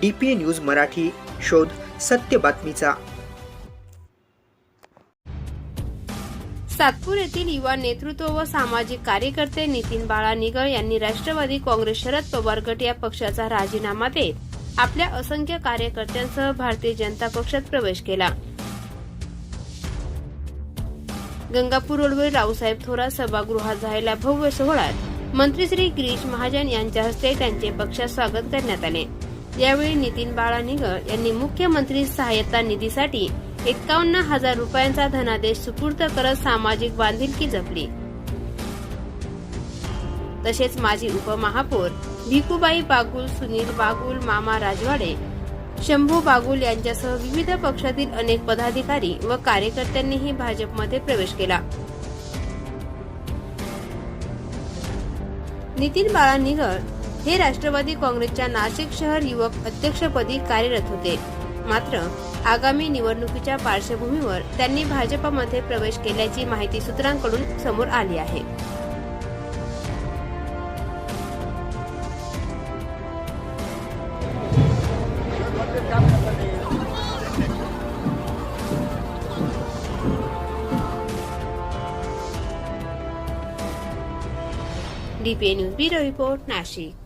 D P news Marathi शोध सत्य बातमीचा. सातपूर येथील युवा नेतृत्व व सामाजिक कार्यकर्ते नितीन बाळा निगळ यांनी राष्ट्रवादी काँग्रेस शरद पवार गट या पक्षाचा राजीनामा देत आपल्या असंख्य कार्यकर्त्यांसह भारतीय जनता पक्षात प्रवेश केला. गंगापूर रोडवर रावसाहेब थोरात सभागृहात झालेल्या भव्य सोहळ्यात मंत्री श्री गिरीश महाजन यांच्या हस्ते त्यांचे पक्षात स्वागत करण्यात आले. यावेळी नितीन बाळा निगळ यांनी मुख्यमंत्री सहाय्यता निधीसाठी एकावन्न हजार रुपयांचा धनादेश सुपूर्द करत सामाजिक बांधिलकी जपली. तसेच माजी उपमहापौर भिकूबाई बागुल सुनील बागुल मामा राजवाडे शंभू बागुल यांच्यासह विविध पक्षातील अनेक पदाधिकारी व कार्यकर्त्यांनीही भाजपमध्ये प्रवेश केला. नितीन बाळा निगळ हे राष्ट्रवादी काँग्रेसच्या नाशिक शहर युवक अध्यक्षपदी कार्यरत होते. मात्र आगामी निवडणुकीच्या पार्श्वभूमीवर त्यांनी भाजपमध्ये प्रवेश केल्याची माहिती सूत्रांकडून समोर आली आहे. DPA news bureau report Nashik.